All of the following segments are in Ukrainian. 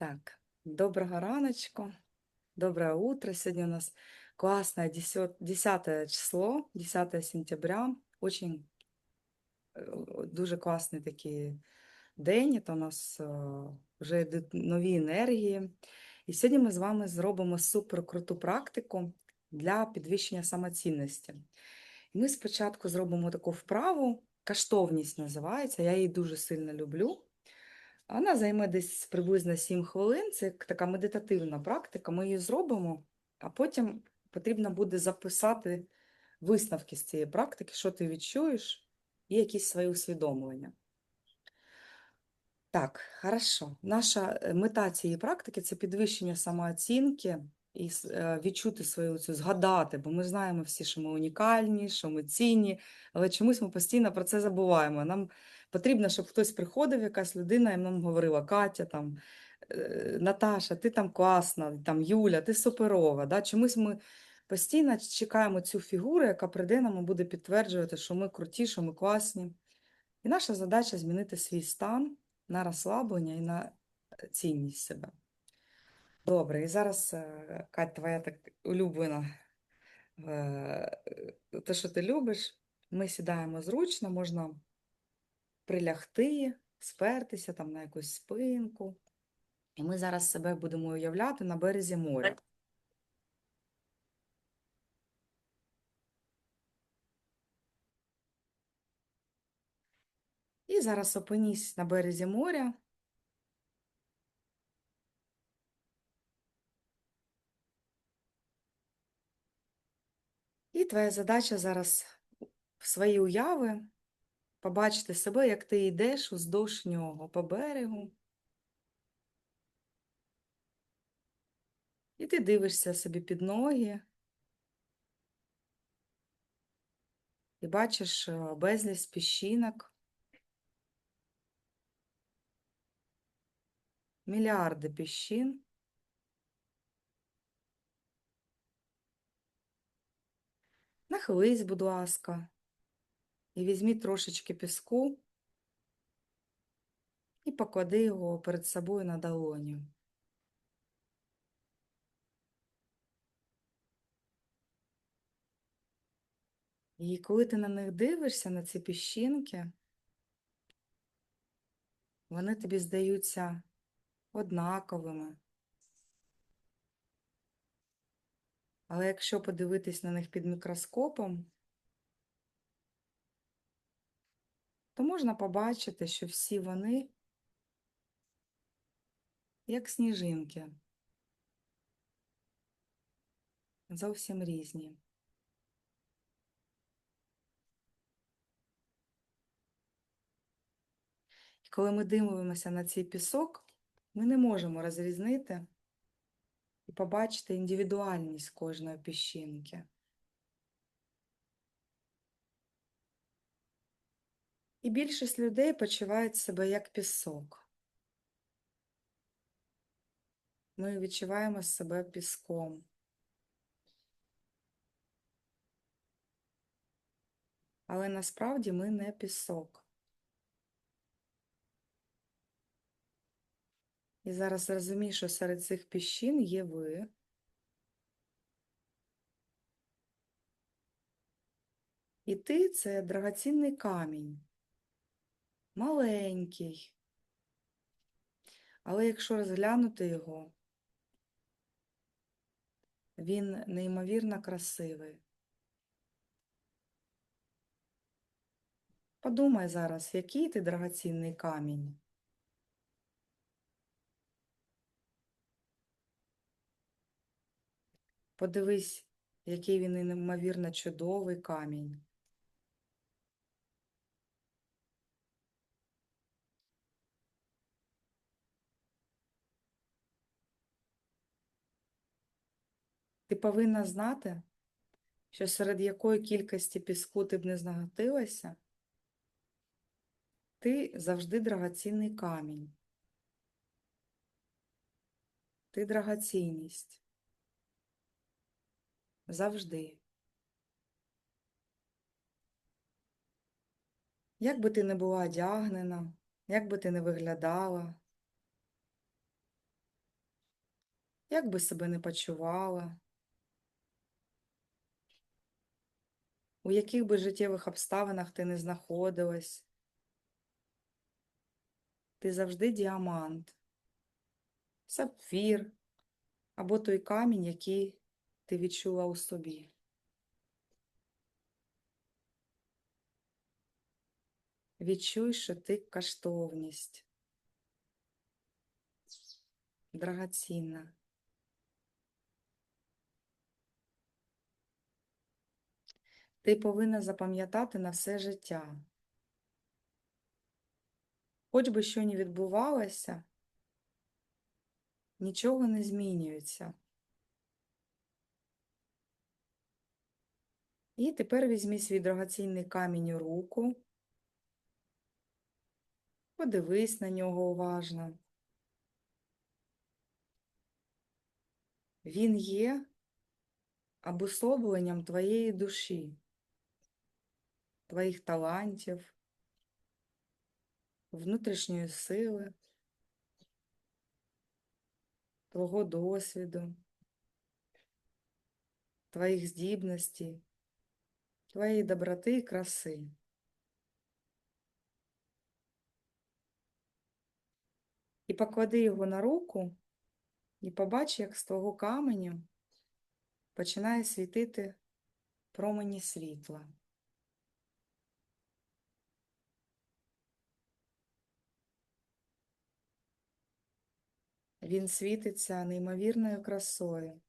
Так, доброго раночку, доброе утро. Сегодня у нас классное 10, 10 число, 10 сентября. Очень е, дуже класний такий день. Це у нас вже йдуть нові енергії. І сьогодні ми з вами зробимо суперкруту практику для підвищення самоцінності. І ми спочатку зробимо таку вправу, каштовність називається, я її дуже сильно люблю. Вона займе десь приблизно 7 хвилин. Це така медитативна практика. Ми її зробимо, а потім потрібно буде записати висновки з цієї практики, що ти відчуєш, і якісь свої усвідомлення. Так, хорошо. Наша е, мета цієї практики це підвищення самооцінки і е, відчути свою цю згадати, бо ми знаємо всі, що ми унікальні, що ми цінні, але чомусь ми постійно про це забуваємо. Нам потрібно, щоб хтось приходив, якась людина, і нам говорила Катя, там, е, Наташа, ти там класна, там Юля, ти суперова. Да? Чомусь ми постійно чекаємо цю фігуру, яка прийде нам і буде підтверджувати, що ми круті, що ми класні. І наша задача змінити свій стан на розслаблення і на е, цінність себе. Добре, і зараз, е, Кать, твоя так улюблена, те, що ти любиш, ми сідаємо зручно, можна прилягти, спертися там на якусь спинку. І ми зараз себе будемо уявляти на березі моря. І зараз опинісь на березі моря. І твоя задача зараз в свої уяви побачити себе, як ти йдеш уздовж нього по берегу. І ти дивишся собі під ноги і бачиш е, безліч піщинок, мільярди піщин. Нахились, будь ласка, і візьміть трошечки піску і поклади його перед собою на долоню. І коли ти на них дивишся, на ці піщинки, вони тобі здаються однаковими. Але якщо подивитись на них під мікроскопом, то можна побачити, що всі вони як сніжинки, зовсім різні. І коли ми дивимося на цей пісок, ми не можемо розрізнити і побачити індивідуальність кожної піщинки. І більшість людей почувають себе як пісок. Ми відчуваємо себе піском. Але насправді ми не пісок. І зараз розумію, що серед цих піщин є ви. І ти це драгоцінний камінь, маленький. Але якщо розглянути його, він неймовірно красивий. Подумай зараз, який ти драгоцінний камінь. Подивись, який він неймовірно чудовий камінь. Повинна знати, що серед якої кількості піску ти б не знаготилася, ти завжди драгоцінний камінь. Ти драгоцінність. Завжди. Як би ти не була одягнена, як би ти не виглядала, як би себе не почувала, у яких би життєвих обставинах ти не знаходилась, ти завжди діамант, сапфір або той камінь, який ти відчула у собі. Відчуй, що ти коштовність, драгоцінна. Ти повинна запам'ятати на все життя. Хоч би що не відбувалося, нічого не змінюється. І тепер візьми свій драгоцінний камінь у руку, подивись на нього уважно. Він є обусловленням твоєї душі, твоїх талантів, внутрішньої сили, твого досвіду, твоїх здібностей, твоєї доброти і краси. І поклади його на руку і побач, як з твого каменю починає світити промені світла. Він світиться неймовірною красою.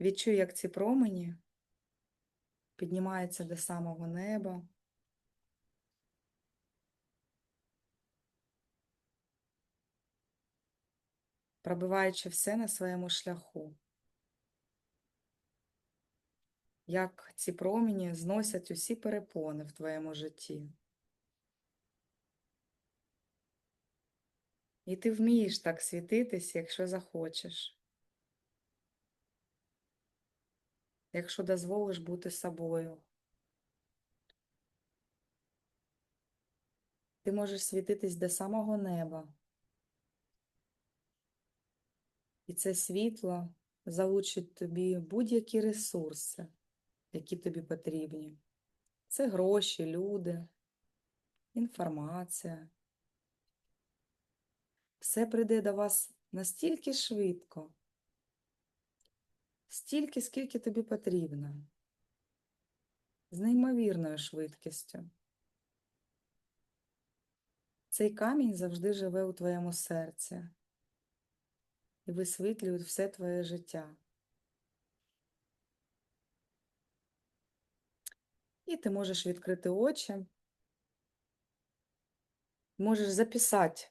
Відчуй, як ці промені піднімаються до самого неба. пробиваючи все на своєму шляху. Як ці промені зносять усі перепони в твоєму житті. І ти вмієш так світитись, якщо захочеш. Якщо дозволиш бути собою. Ти можеш світитись до самого неба. І це світло залучить тобі будь-які ресурси, які тобі потрібні. Це гроші, люди, інформація. Все прийде до вас настільки швидко, стільки, скільки тобі потрібно, з неймовірною швидкістю. Цей камінь завжди живе у твоєму серці і висвітлюють все твоє життя. І ти можеш відкрити очі, можеш записати,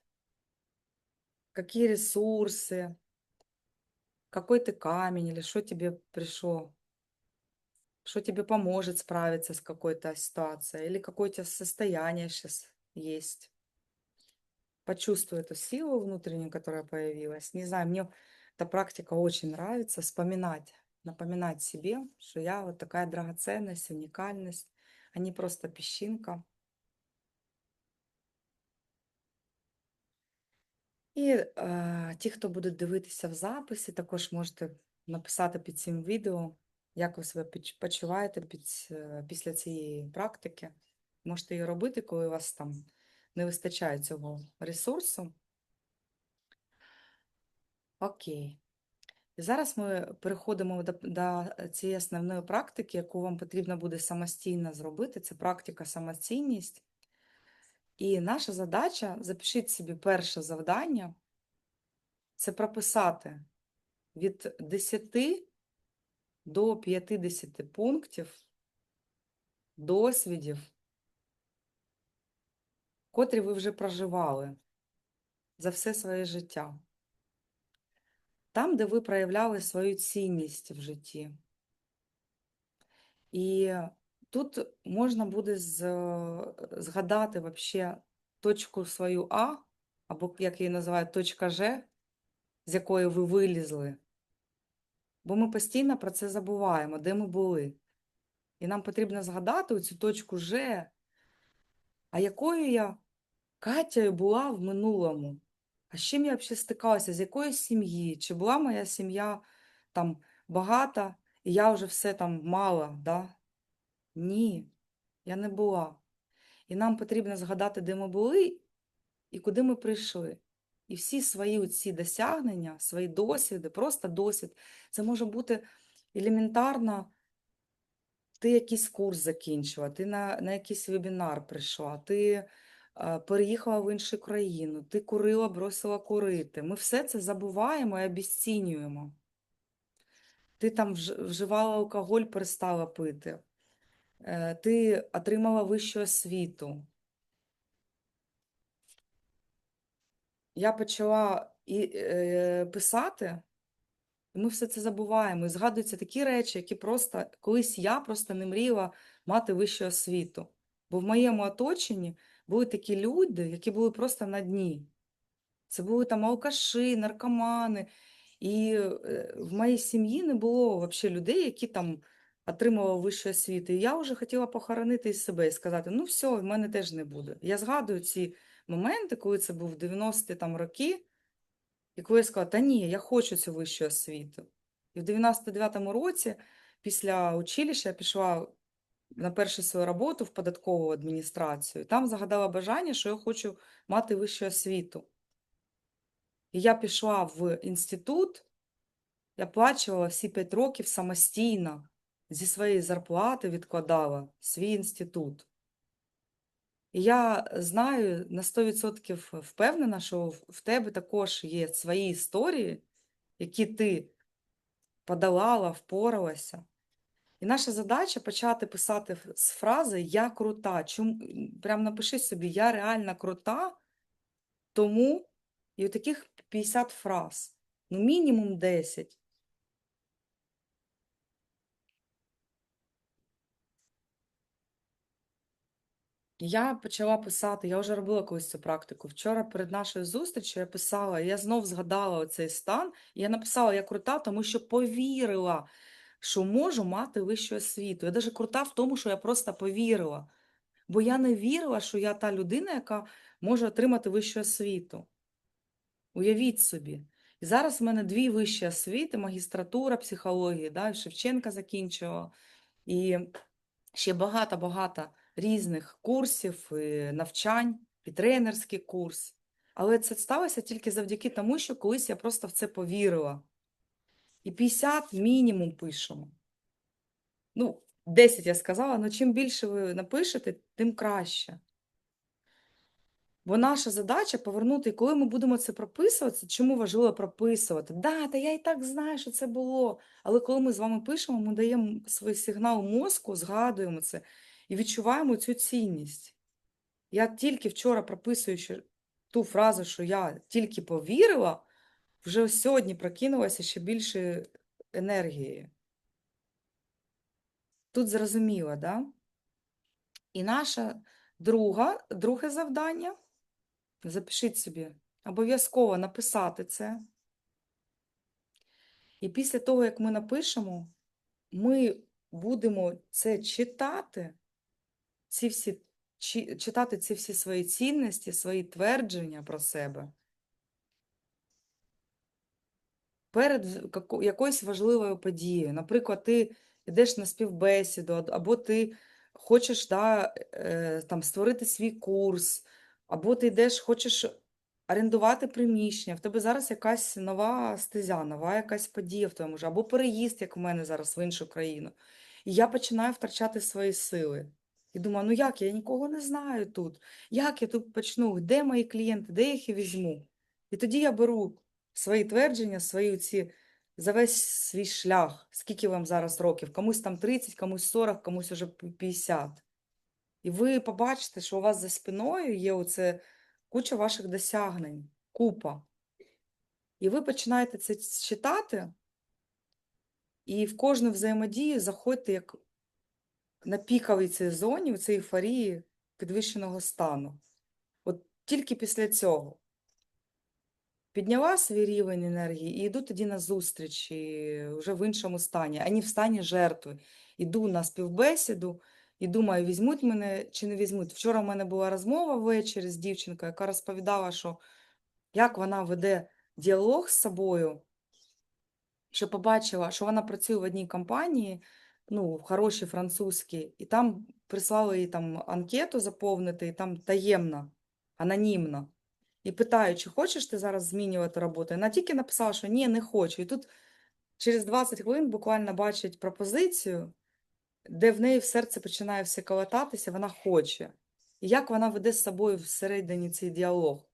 какие ресурсы, какой ты камень или что тебе пришло, что тебе поможет справиться с какой-то ситуацией или какое у тебя состояние сейчас есть. Почувствуй эту силу внутреннюю, которая появилась. Не знаю, мне эта практика очень нравится, вспоминать, напоминать себе, что я вот такая драгоценность, уникальность, а не просто песчинка. І е, ті, хто будуть дивитися в записі, також можете написати під цим відео, як ви себе почуваєте під, е, після цієї практики. Можете її робити, коли у вас там не вистачає цього ресурсу. Окей. І зараз ми переходимо до, до цієї основної практики, яку вам потрібно буде самостійно зробити. Це практика самоцінність. І наша задача запишіть собі перше завдання це прописати від 10 до 50 пунктів досвідів котрі ви вже проживали за все своє життя. Там, де ви проявляли свою цінність в житті. І тут можна буде згадати вообще точку свою А, або, як її називають, точка Ж, з якої ви вилізли. Бо ми постійно про це забуваємо, де ми були. І нам потрібно згадати цю точку Ж, а якою я Катя була в минулому. а з чим я взагалі стикалася, з якої сім'ї, чи була моя сім'я там багата, і я вже все там мала, да? Ні, я не була. І нам потрібно згадати, де ми були і куди ми прийшли. І всі свої ці досягнення, свої досвіди, просто досвід, це може бути елементарно, ти якийсь курс закінчила, ти на, на якийсь вебінар прийшла, ти е, переїхала в іншу країну, ти курила, бросила курити. Ми все це забуваємо і обіцінюємо. Ти там вж- вживала алкоголь, перестала пити. Е, Ти отримала вищу освіту. Я почала і, е, писати, і ми все це забуваємо. І згадуються такі речі, які просто колись я просто не мріяла мати вищу освіту. Бо в моєму оточенні були такі люди, які були просто на дні. Це були там алкаші, наркомани. І е, в моїй сім'ї не було взагалі людей, які там отримували вищу освіту. І я вже хотіла похоронити із себе і сказати: ну все, в мене теж не буде. Я згадую ці моменти, коли це був 90-ті там роки, і коли я сказала, та ні, я хочу цю вищу освіту. І в 99-му році, після училища, я пішла на першу свою роботу в податкову адміністрацію. Там загадала бажання, що я хочу мати вищу освіту. І я пішла в інститут, я плачувала всі 5 років самостійно, зі своєї зарплати відкладала свій інститут. І я знаю на 100% впевнена, що в- тебе також є свої історії, які ти подолала, впоралася. І наша задача почати писати з фрази Я крута. Чому? Прям напиши собі, я реально крута, тому і таких 50 фраз, ну мінімум 10. Я почала писати, я вже робила колись цю практику. Вчора перед нашою зустрічю я писала, я знов згадала оцей стан. І я написала, я крута, тому що повірила, що можу мати вищу освіту. Я навіть крута в тому, що я просто повірила. Бо я не вірила, що я та людина, яка може отримати вищу освіту. Уявіть собі. І зараз в мене дві вищі освіти, магістратура психології, да, Шевченка закінчила. І ще багато-багато різних курсів, і навчань, і тренерський курс. Але це сталося тільки завдяки тому, що колись я просто в це повірила. І 50 мінімум пишемо. Ну, 10 я сказала, але чим більше ви напишете, тим краще. Бо наша задача повернути, і коли ми будемо це прописувати, чому важливо прописувати? Да, та я і так знаю, що це було. Але коли ми з вами пишемо, ми даємо свій сигнал мозку, згадуємо це і відчуваємо цю цінність. Я тільки вчора прописуючи ту фразу, що я тільки повірила, вже сьогодні прокинулася ще більше енергії. Тут зрозуміло, да? І наше друга, друге завдання запишіть собі, обов'язково написати це. І після того, як ми напишемо, ми будемо це читати, ці всі, читати ці всі свої цінності, свої твердження про себе перед якоюсь важливою подією. Наприклад, ти йдеш на співбесіду, або ти хочеш да, е, там, створити свій курс, або ти йдеш, хочеш орендувати приміщення, в тебе зараз якась нова стезя, нова якась подія в твоєму житті, або переїзд, як у мене зараз в іншу країну. І я починаю втрачати свої сили. І думаю, ну як я, нікого не знаю тут. Як я тут почну? Де мої клієнти, де їх і візьму? І тоді я беру свої твердження, свої ці за весь свій шлях, скільки вам зараз років, комусь там 30, комусь 40, комусь уже 50. І ви побачите, що у вас за спиною є оце куча ваших досягнень, купа. І ви починаєте це читати, і в кожну взаємодію заходьте як на піковій цій зоні, у цій ейфорії підвищеного стану. От тільки після цього. Підняла свій рівень енергії і йду тоді на зустріч і вже в іншому стані, а не в стані жертви. Іду на співбесіду і думаю, візьмуть мене чи не візьмуть. Вчора в мене була розмова ввечері з дівчинкою, яка розповідала, що як вона веде діалог з собою, що побачила, що вона працює в одній компанії, ну, хорошій французькій, і там прислали їй там анкету заповнити, і там таємно, анонімно. І питаю, чи хочеш ти зараз змінювати роботу? Вона тільки написала, що ні, не хочу. І тут через 20 хвилин буквально бачить пропозицію, де в неї в серці починає все колотатися, вона хоче. І як вона веде з собою всередині цей діалог.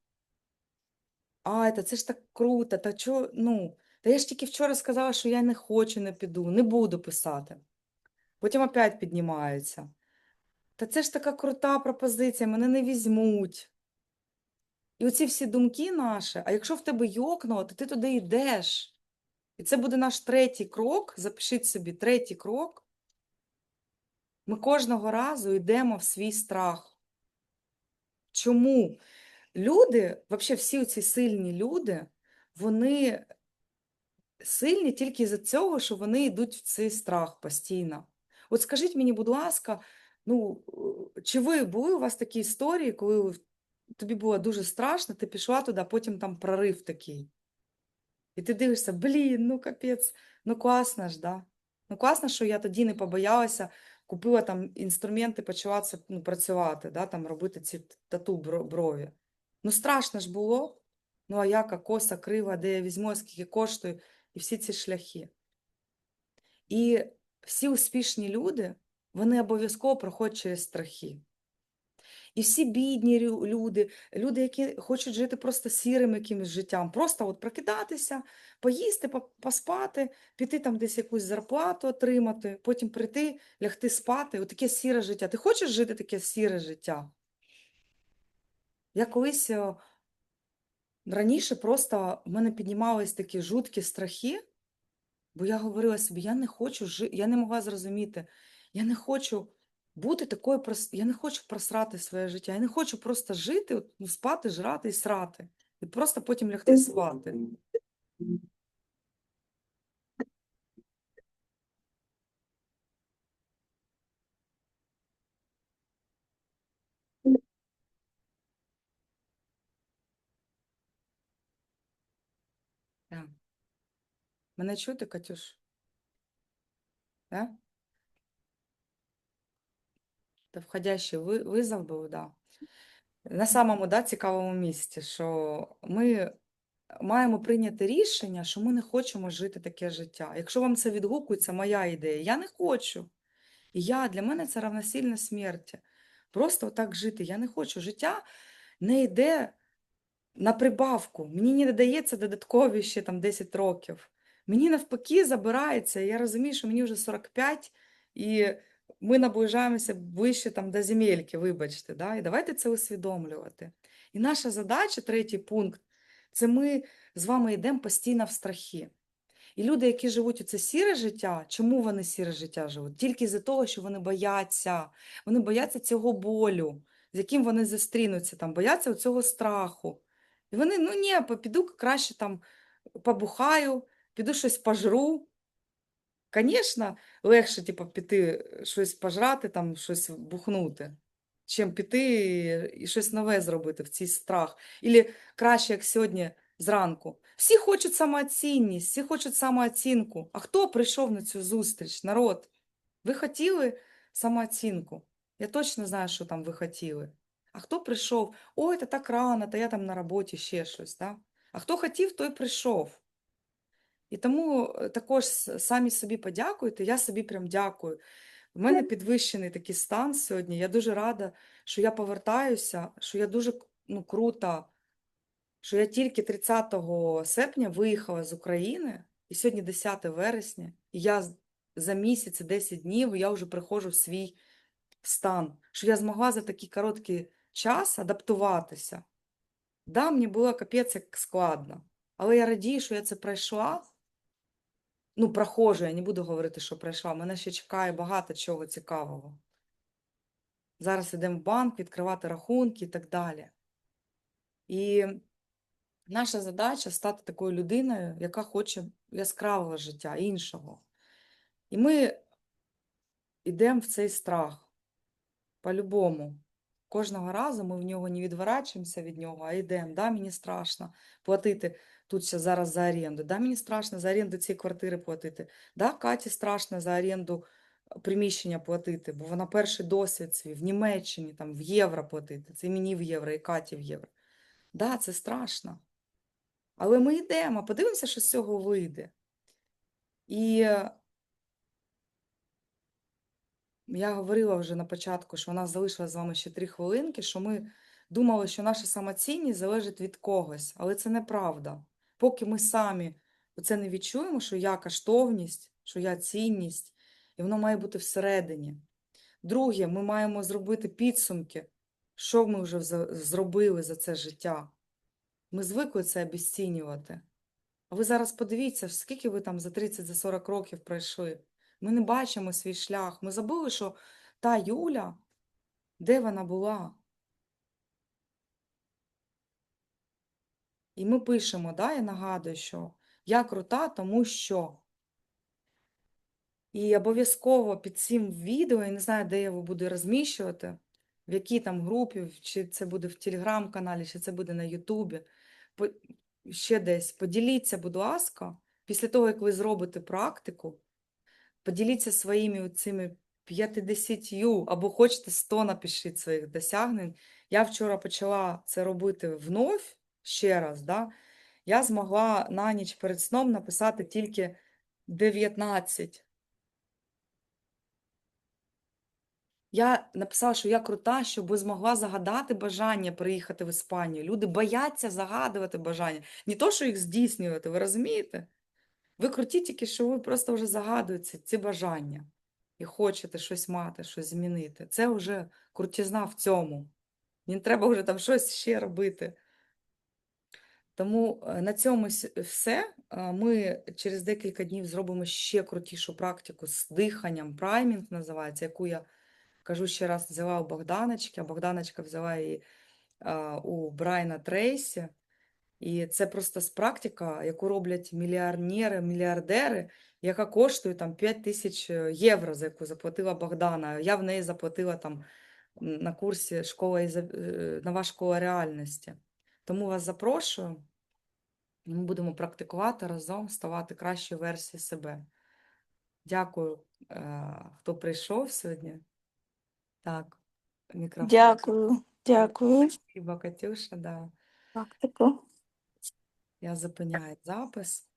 Ай, та це ж так круто, та чо, ну, та я ж тільки вчора сказала, що я не хочу, не піду, не буду писати. Потім опять піднімається. Та це ж така крута пропозиція, мене не візьмуть. І оці всі думки наші, а якщо в тебе йокнуло, то ти туди йдеш. І це буде наш третій крок. Запишіть собі третій крок. Ми кожного разу йдемо в свій страх. Чому? Люди, взагалі всі ці сильні люди, вони сильні тільки з-за цього, що вони йдуть в цей страх постійно. От скажіть мені, будь ласка, ну, е, чи ви були у вас такі історії, коли тобі було дуже страшно, ти пішла туди, потім там прорив такий. І ти дивишся, блін, ну капець, ну класно ж, да? Ну класно, що я тоді не побоялася, купила там інструменти, почала це ну, працювати, да, там робити ці тату брові. Ну страшно ж було. Ну а яка коса, крива, де я візьму, скільки коштує, і всі ці шляхи. І всі успішні люди, вони обов'язково проходять через страхи. І всі бідні люди, люди, які хочуть жити просто сірим якимось життям, просто от прокидатися, поїсти, поспати, піти там десь якусь зарплату отримати, потім прийти, лягти спати. От таке сіре життя. Ти хочеш жити таке сіре життя? Я колись е, раніше просто в мене піднімались такі жуткі страхи, бо я говорила собі, я не хочу жити, я не могла зрозуміти, я не хочу бути такою, прос- я не хочу просрати своє життя, я не хочу просто жити, ну, спати, жрати і срати. І просто потім лягти спати. Да. Мене чути, Катюш? Да? Та входящий визов був, да. На самому да, цікавому місці, що ми маємо прийняти рішення, що ми не хочемо жити таке життя. Якщо вам це відгукується, моя ідея, я не хочу. І я, для мене це равносильно смерті. Просто отак жити. Я не хочу. Життя не йде на прибавку. Мені не дається додаткові ще там 10 років. Мені навпаки забирається. Я розумію, що мені вже 45, і ми наближаємося ближче там до земельки, вибачте. Да? І давайте це усвідомлювати. І наша задача, третій пункт, це ми з вами йдемо постійно в страхи. І люди, які живуть у це сіре життя, чому вони сіре життя живуть? Тільки з-за того, що вони бояться. Вони бояться цього болю, з яким вони зустрінуться, там, бояться цього страху. І вони, ну ні, піду краще там побухаю, піду щось пожру. Звісно, легше типу, піти е, щось пожрати, там, щось бухнути, чим піти і щось нове зробити в цей страх. Ілі краще, як сьогодні зранку. Всі хочуть самооцінність, всі хочуть самооцінку. А хто прийшов на цю зустріч, народ? Ви хотіли самооцінку? Я точно знаю, що там ви хотіли. А хто прийшов? Ой, та так рано, та я там на роботі ще щось. Да? А хто хотів, той прийшов. І тому е, також самі собі подякуйте. Я собі прям дякую. У мене підвищений такий стан сьогодні. Я дуже рада, що я повертаюся, що я дуже ну, крута, що я тільки 30 серпня виїхала з України, і сьогодні 10 вересня, і я за місяць і 10 днів я вже приходжу в свій стан, що я змогла за такий короткий час адаптуватися. Да, мені було капець як складно, але я радію, що я це пройшла. Ну, проходжу, я не буду говорити, що пройшла. Мене ще чекає багато чого цікавого. Зараз йдемо в банк, відкривати рахунки і так далі. І наша задача стати такою людиною, яка хоче яскравого життя, іншого. І ми йдемо в цей страх по-любому. Кожного разу ми в нього не відворачуємося від нього, а йдемо. Да, мені страшно платити тут ще зараз за оренду. Да, мені страшно за оренду цієї квартири платити. Да, Каті страшно за оренду е, приміщення платити, бо вона перший досвід свій в Німеччині, там, в євро платити. Це мені в євро, і Каті в євро. Да, це страшно. Але ми йдемо, подивимося, що з цього вийде. І е, я говорила вже на початку, що у нас залишилось з вами ще три хвилинки, що ми думали, що наша самоцінність залежить від когось, але це неправда. Поки ми самі це не відчуємо, що я коштовність, що я цінність, і воно має бути всередині. Друге, ми маємо зробити підсумки, що ми вже зробили за це життя. Ми звикли це обесцінювати. А ви зараз подивіться, скільки ви там за 30, за 40 років пройшли. Ми не бачимо свій шлях. Ми забули, що та Юля, де вона була? І ми пишемо, да, я нагадую, що я крута, тому що. І обов'язково під цим відео, я не знаю, де я його буду розміщувати, в якій там групі, чи це буде в Телеграм-каналі, чи це буде на Ютубі. Ще десь поділіться, будь ласка, після того, як ви зробите практику, поділіться своїми цими 50 або хочете 100 напишіть своїх досягнень. Я вчора почала це робити вновь, ще раз, да? я змогла на ніч перед сном написати тільки 19. Я написала, що я крута, щоб змогла загадати бажання приїхати в Іспанію. Люди бояться загадувати бажання. Не то, що їх здійснювати, ви розумієте? Ви круті тільки, що ви просто вже загадуєте ці бажання і хочете щось мати, щось змінити. Це вже крутізна в цьому. Не треба вже там щось ще робити. Тому е, на цьому все. Е, Ми через декілька днів зробимо ще крутішу практику з диханням. Праймінг називається, яку я кажу ще раз, взяла у Богданочки, а Богданочка взяла її у Брайана Трейсі. І це просто практика, яку роблять мільярдери, мільярдери, яка коштує там 5 тисяч е, євро, за яку заплатила Богдана. Я в неї заплатила там на курсі школа е, нова школа реальності. Тому вас запрошую. І Ми будемо практикувати разом, ставати кращою версією себе. Дякую, е, хто прийшов сьогодні. Так, мікрофон. Дякую, дякую. Спасибо, Катюша, да. Практику. Я зупиняю запис.